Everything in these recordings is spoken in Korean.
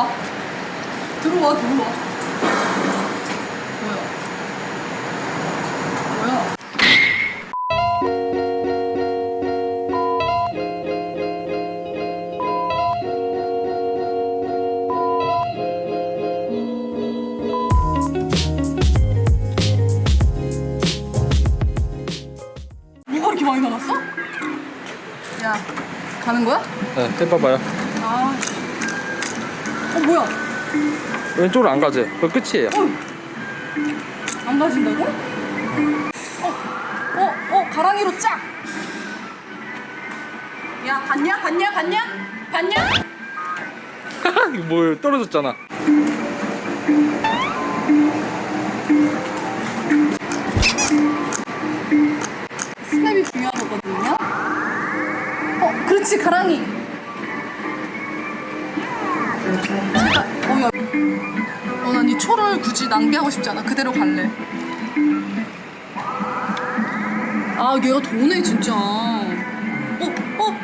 들어와. 들어와, 들어와. 뭐야? 뭐야? 뭐가 이렇게 많이 남았어? 야, 가는 거야? 네, 해봐봐요. 아, 씨. 어, 뭐야? 왼쪽으로 안 가지. 그거 끝이에요. 어, 안 가진다고? 어, 어, 어, 가랑이로 쫙! 야? 갔냐? 갔냐? 갔냐? 이거 뭐예요? 떨어졌잖아. 스냅이 중요하거든요? 어, 그렇지, 가랑이. 어, 난 이 초를 굳이 낭비하고 싶지 않아. 그대로 갈래. 아, 얘가 도네, 진짜. 어, 어,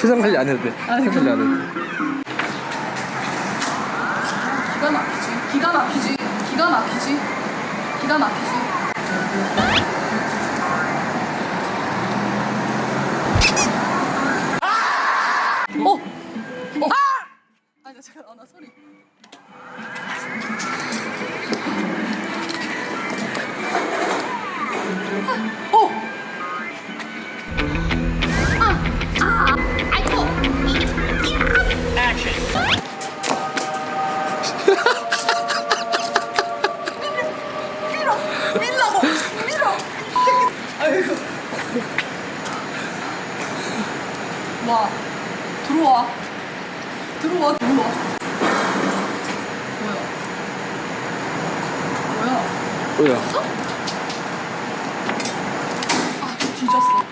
표정 관리 안 해도 돼. 아니, 표정 관리 안 해도 돼. 기가 막히지. 기가 막히지. 기가 막히지. 기가 막히지. 와. 들어와. 들어와, 들어와. 뭐야? 뭐야? 뭐야? 아, 뒤졌어.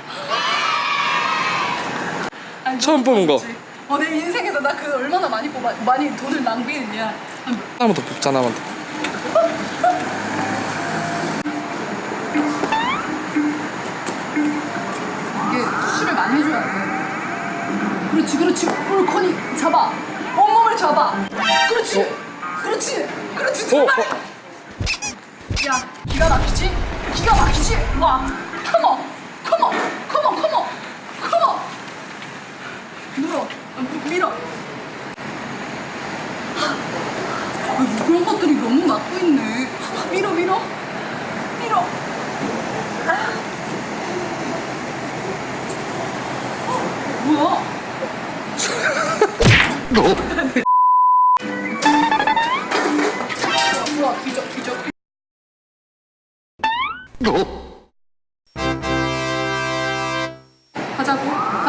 아니, 처음 너무 뽑은 거. 어, 내 인생에서 나 그 얼마나 많이 뽑아, 많이 돈을 낭비했냐. 하나만 더 뽑자, 하나만 더. 이게 푸시를 많이 해줘야 돼. 그렇지, 그렇지. 옳거니 잡아. 온몸을 잡아. 그렇지. 그렇지. 그렇지. 어, 정말. 어. 야, 기가 막히지? 기가 막히지? 와, 컴온,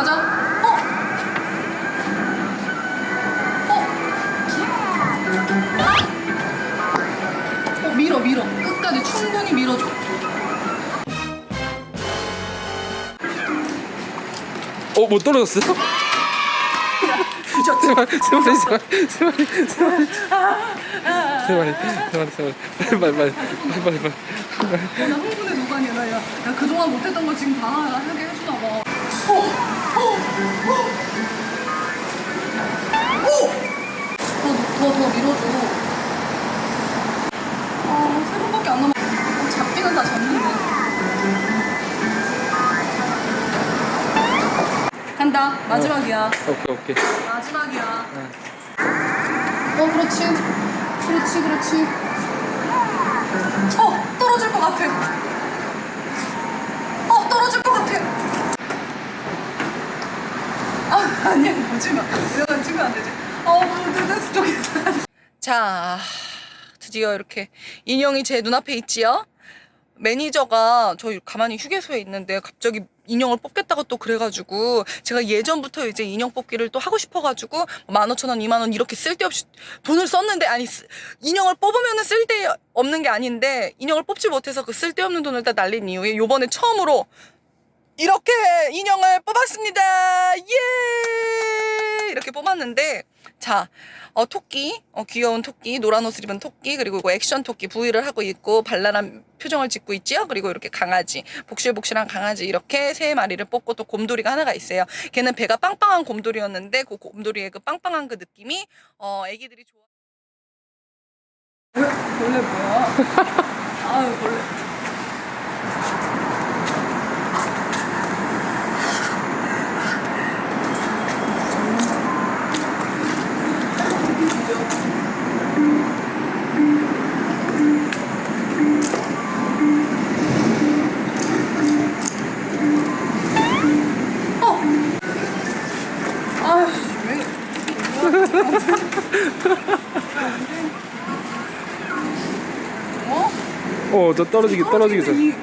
가자. 어? 어? 어, 밀어, 밀어. 끝까지 충분히 밀어줘. 어, 뭐 떨어졌어요? 뒤졌지? 세 마리, 세 마리, 세 마리, 세 마리, 세 마리, 세 마리, 세 마리, 세 마리, 빨리, 빨리, 빨리, 빨리, 빨리. 어, 나 흥분의 노간이야, 나. 야, 야, 그동안 못했던 거 지금 다 하게 해주나 봐. 어, 어, 어. 오! 더, 더, 더 밀어줘. 아, 세 번밖에 안 남았. 어, 잡기는 다 잡는데. 간다. 마지막이야. 오케이, 오케이. 마지막이야. 어, 그렇지. 그렇지, 그렇지. 어, 떨어질 것 같아. 어, 떨어질 것 같아. 아, 아니야, 보지 마. 이러면 찍으면 안 되지. 어, 됐어, 저기. 자, 드디어 이렇게 인형이 제 눈앞에 있지요? 매니저가 저 가만히 휴게소에 있는데 갑자기 인형을 뽑겠다고 또 그래가지고 제가 예전부터 이제 인형 뽑기를 또 하고 싶어가지고 만 오천 원, 이만 원 이렇게 쓸데없이 돈을 썼는데 아니 쓰- 인형을 뽑으면은 쓸데없는 게 아닌데 인형을 뽑지 못해서 그 쓸데없는 돈을 다 날린 이후에 요번에 처음으로 이렇게 인형을 뽑았습니다. 예! 이렇게 뽑았는데 자 자, 어, 토끼, 어, 귀여운 토끼, 노란 옷을 입은 토끼, 그리고 이거 액션 토끼 부위를 하고 있고, 발랄한 표정을 짓고 있지요? 그리고 이렇게 강아지, 복실복실한 강아지, 이렇게 세 마리를 뽑고 또 곰돌이가 하나가 있어요. 걔는 배가 빵빵한 곰돌이였는데, 그 곰돌이의 그 빵빵한 그 느낌이, 어, 애기들이 좋아. 벌레 뭐야? 아유, 벌레. 어? 어, 저 떨어지기 떨어지기 전. 이,